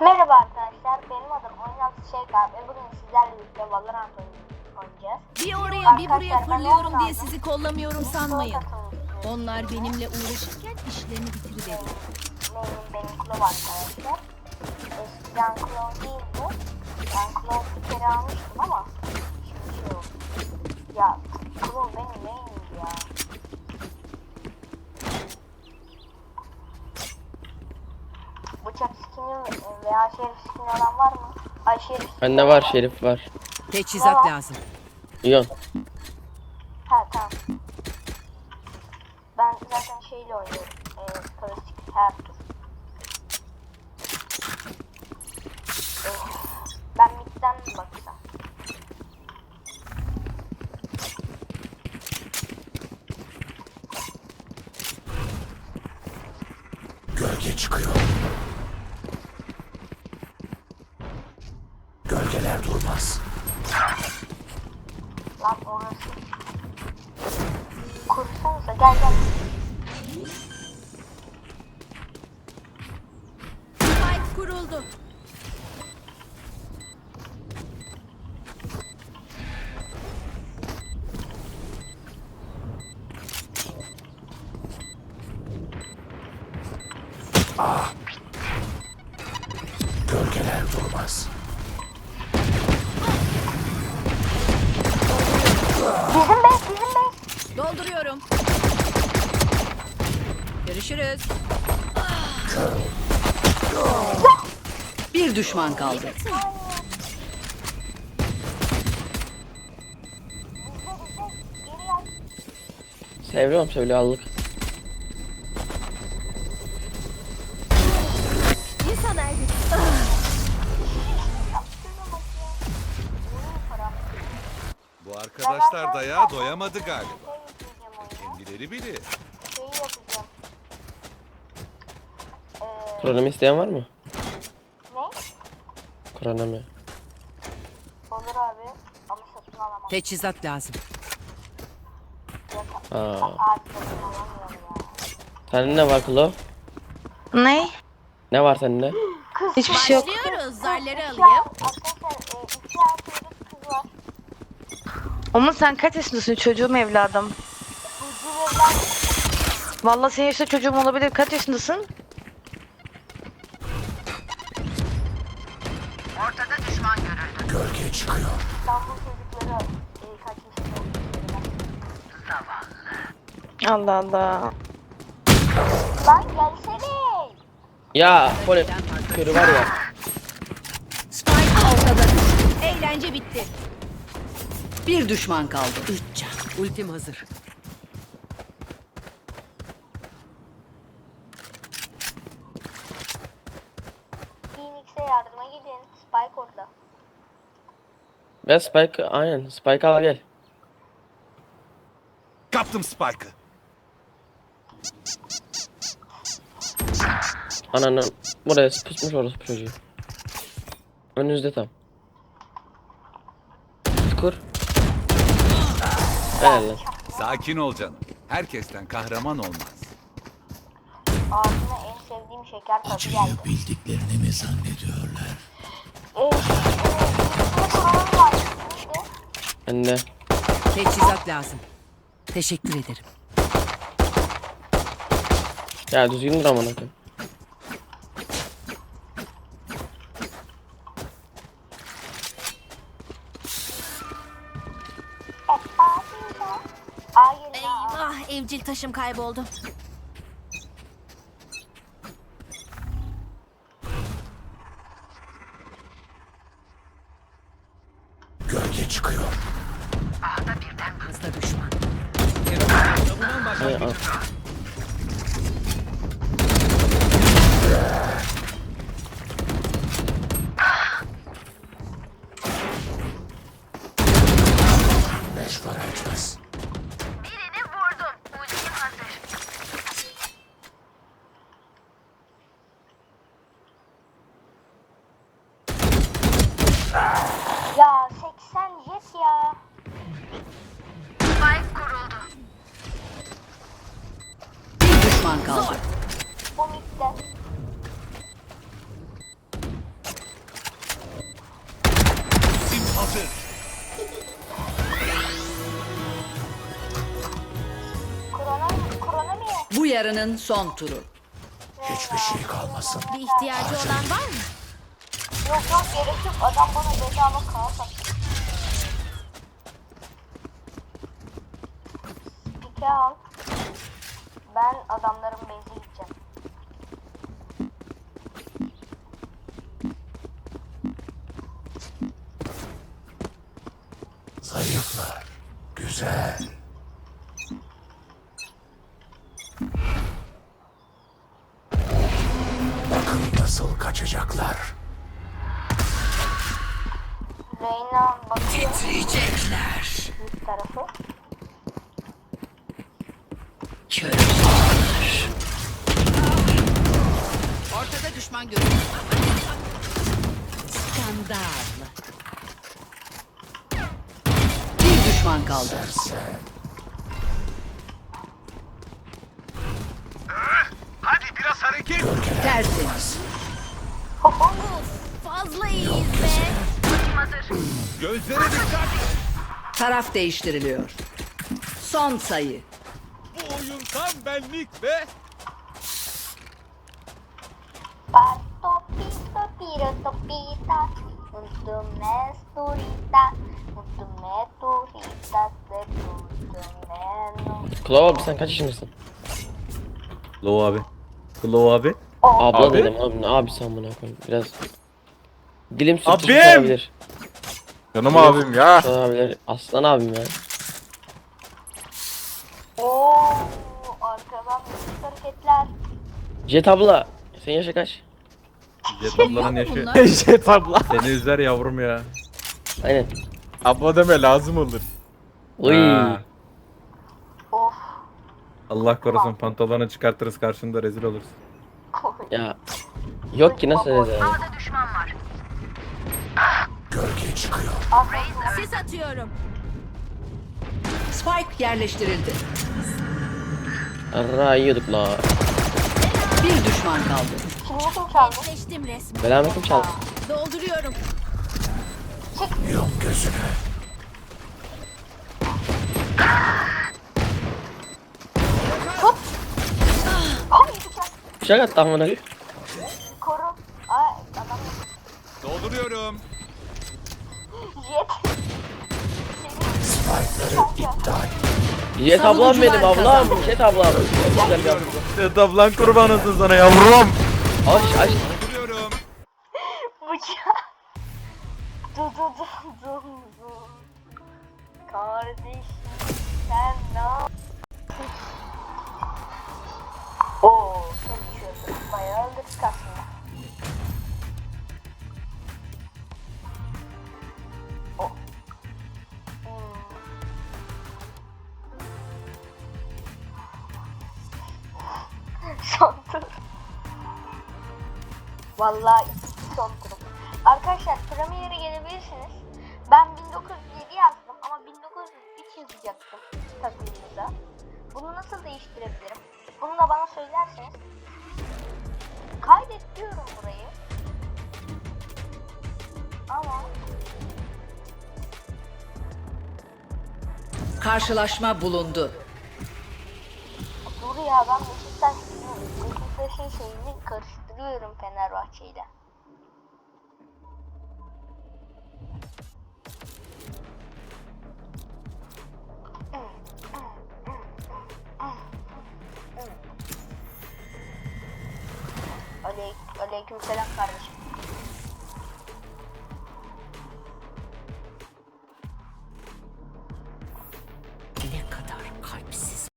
Merhaba arkadaşlar, benim adım Oynatı Şeyk abi ve bugün sizlerle birlikte Valorant oyn- oynayacağız. Bir oraya bir buraya fırlıyorum diye sizi kollamıyorum sanmayın. Onlar benimle uğraşırken işlerini bitiriverir. Main'im benim klon arkadaşlar. Eskiden klon değildi. Ben klon bir kere almıştım ama şimdi şey oldu. Ya klon benim main'imdi ya. Bıçak skini veya şerif skini olan var mı? Ay şerif skini Bende var şerif var. Teçhizat Tamam. lazım. Yon. Ha tamam. Ben zaten şeyle oynuyorum. Ee, klasik her tur. Ee, ben midden mi baksam? Gölge çıkıyor. Gölgeler durmaz. Lan orası. Kursanıza gel gel. Spike kuruldu. Gölgeler durmaz. Bizim base bizim base. Dolduruyorum. Görüşürüz. Bir düşman kaldı. Seviyorum söyle allık. Bu arkadaşlar dayağa doyamadı galiba. Kendileri bilir. Kronomi isteyen var mı? ne? Kronomi. Olur abi. Ama satın alamam. Teçhizat lazım. Aa. Abi satın alamıyorum ya. Sende ne var Klo? Ne? Ne var sende? Hiçbir şey yok. Başlıyoruz. Zarları alayım. ar- Arkadaşlar e, iki arkadaş kız var. Ama sen kaç yaşındasın çocuğum evladım? Bu cüreler Vallahi senin yaşta çocuğum olabilir. Kaç yaşındasın? Çıkıyor. Allah Allah. Lan gelsene. Ya böyle körü var ya. Spike ortada. Eğlence bitti. Bir düşman kaldı. Üç can. Ultim hazır. Phoenix'e yardıma gidin. Spike orada. Ve Spike aynen. Spike al gel. Kaptım Spike'ı. Ananın buraya pusmuş orası bu çocuğu. Önünüzde tam. Kur. Helal lan. Sakin ol canım. Herkesten kahraman olmaz. Ağzına en sevdiğim şeker tadı Acıyı geldi. bildiklerini mi zannediyorlar? E, e, üstüne koronam var. Neydi? Bende. Teçhizat lazım. Teşekkür ederim. Ya düzgün dur amına koyayım. Eyvah evcil taşım kayboldu. Yeah, yarının son turu. Hiçbir şey kalmasın. Bir ihtiyacı olan var mı? Yok yok gerek yok. Adam bana bedava kalsın. Pike al. Ben adamların base'e gideceğim. Zayıflar. Güzel. Nasıl kaçacaklar. Reyna bakıyor Titriyecekler. üst tarafı. Kör. Ortada düşman görüldü. Skandal. Bir düşman kaldı. Hadi biraz hareket. Tertemiz. Fazla iyiyiz be. Gözlere dikkat. Taraf değiştiriliyor. Son sayı. Bu oyun tam benlik be. Pato, pito, piroto, pita. Ultume sturita. Ultume turita. De ultume no. Kulağı abi sen kaç yaşındasın? Glow abi. Glow abi. Abla Abi? dedim abi ne abi sen buna koyayım biraz. Dilim sürtüşmüş Abim! olabilir. Canım abim ya. Olabilir. Aslan abim ya. Oo, arkadan müthiş hareketler. Jet abla. Senin yaşa kaç? Jet ablanın yaşı. Jet abla. Seni üzer yavrum ya. Aynen. Abla deme lazım olur. Uy. Ha, Of. Allah korusun pantolonu çıkartırız karşında rezil olursun. Ya. Yok ki nasıl öyle yani? Gölge çıkıyor. Sis atıyorum. Spike yerleştirildi. Arra yiyorduk la. Bir düşman kaldı. Şimdi kim çaldı? Seçtim resmi. Belametim çaldı. Dolduruyorum. Yum gözünü. Bıçak. Attı amına. Koru. Ay adam Dolduruyorum. iptal. Jet ablam benim ablam. Jet ablam. Bir ablam. Ablan kurbanısın sana yavrum. Aç aç. Vallahi son turum. Arkadaşlar Premier'e gelebilirsiniz. Ben 1907 yazdım ama 1903 yazacaktım takvimimize. Bunu nasıl değiştirebilirim? Bunu da bana söylerseniz. Kaydet diyorum burayı. Ama Karşılaşma bulundu. dur ya ben Beşiktaş Beşiktaş'ın şeyini karıştırıyorum Fenerbahçe ile. Aleyk, aleyküm selam kardeşim.